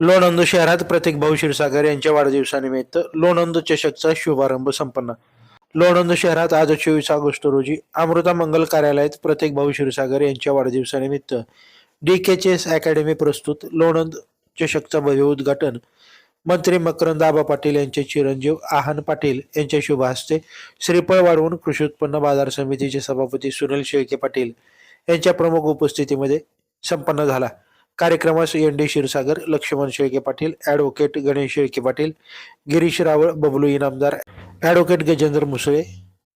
लोणंद शहरात प्रत्येक भाऊ क्षीरसागर यांच्या वाढदिवसानिमित्त लोणंद चषकचा शुभारंभ संपन्न. लोणंद शहरात आज चोवीस ऑगस्ट रोजी अमृता मंगल कार्यालयात प्रत्येक भाऊ क्षीरसागर यांच्या वाढदिवसानिमित्त डी के एस अकॅडमी प्रस्तुत लोणंद चषकचा भव्य उद्घाटन. मंत्री मकरंद आबा पाटील यांचे चिरंजीव आहान पाटील यांच्या शुभ हस्ते श्रीफळ वाढवून कृषी उत्पन्न बाजार समितीचे सभापती सुनील शेळके पाटील यांच्या प्रमुख उपस्थितीमध्ये संपन्न झाला. कार्यक्रमास N D Kshirsagar Laxman Shelke Patil advocate Ganesh Shelke Patil Girish Rawal Bablu Inamdar advocate Gajendra Musale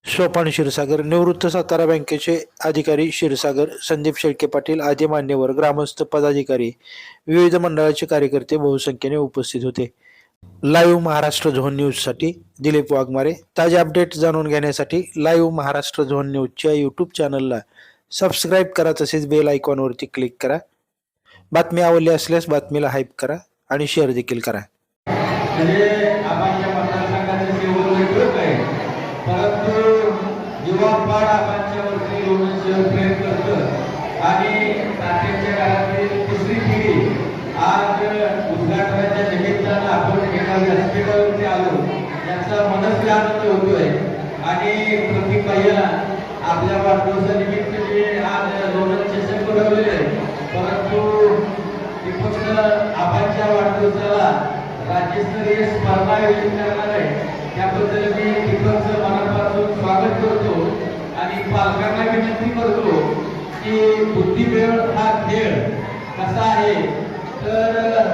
Sopan Kshirsagar निवृत्त सातारा बँकेचे अधिकारी क्षीरसागर संदीप शेळके पाटील आदी मान्यवर ग्रामस्थ पदाधिकारी विविध मंडळाचे कार्यकर्ते बहुसंख्येने उपस्थित होते. लाईव्ह महाराष्ट्र झोन न्यूजसाठी दिलीप वाघमारे. ताजे अपडेट जाणून घेण्यासाठी लाईव्ह महाराष्ट्र झोन न्यूजच्या यूट्यूब चॅनलला सबस्क्राईब करा तसेच बेल आयकॉनवरती क्लिक करा. बातमी आवडली असल्यास बातमीला हाईप करा आणि शेअर देखील करा. आणि आबांच्या आपल्या वाढदिवसानिमित्त राज्यस्तरीय स्पर्धा आयोजित करणार आहे. त्याबद्दल मी दीपकचं मनापासून स्वागत करतो आणि पालकांना विनंती करतो की बुद्धिबळ हा खेळ कसा आहे? तर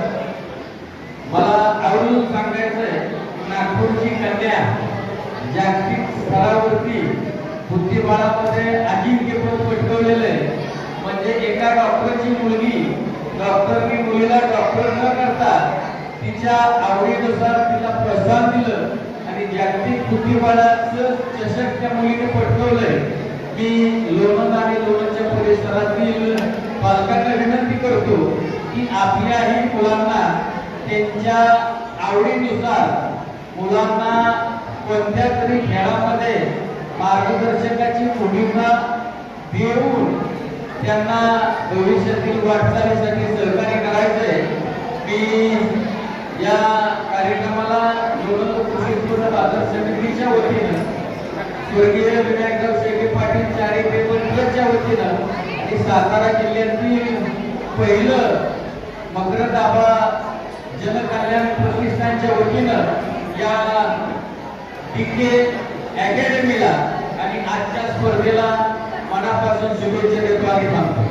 मला आवडून सांगायचं आहे नागपूरची कन्या जागतिक स्तरावरती बुद्धिबळामध्ये अजिंक्यपद पटकवलेलं आहे. म्हणजे एका डॉक्टरची मुलगी डॉक्टरनी मुलीला डॉक्टर न करता तिच्या आवडीनुसार तिला प्रोत्साहन दिलं. आणि जागतिक बुद्धिबळाचं चषक त्या मुलीने पटकवलंय. मी लोणंद आणि लोणंदच्या परिसरातील पालकांना विनंती करतो की आपल्याही मुलांना त्यांच्या आवडीनुसार मुलांना कोणत्या तरी खेळामध्ये मार्गदर्शकाची भूमिका देऊन त्यांना भविष्यातील वाटचालीसाठी सहकार्य करायचंय. मी या कार्यक्रमाला लोणंद कृषी बाजार समितीच्या वतीनं स्वर्गीय विनायकराव शेळके पाटील चॅरिटेबल ट्रस्टच्या वतीनं आणि सातारा जिल्ह्यातील पहिलं मकरंद आबा जनकल्याण प्रतिष्ठानच्या वतीनं या डीके अकॅडमीला आणि आजच्या स्पर्धेला मनापासून शुभेच्छा देतो आणि मानतो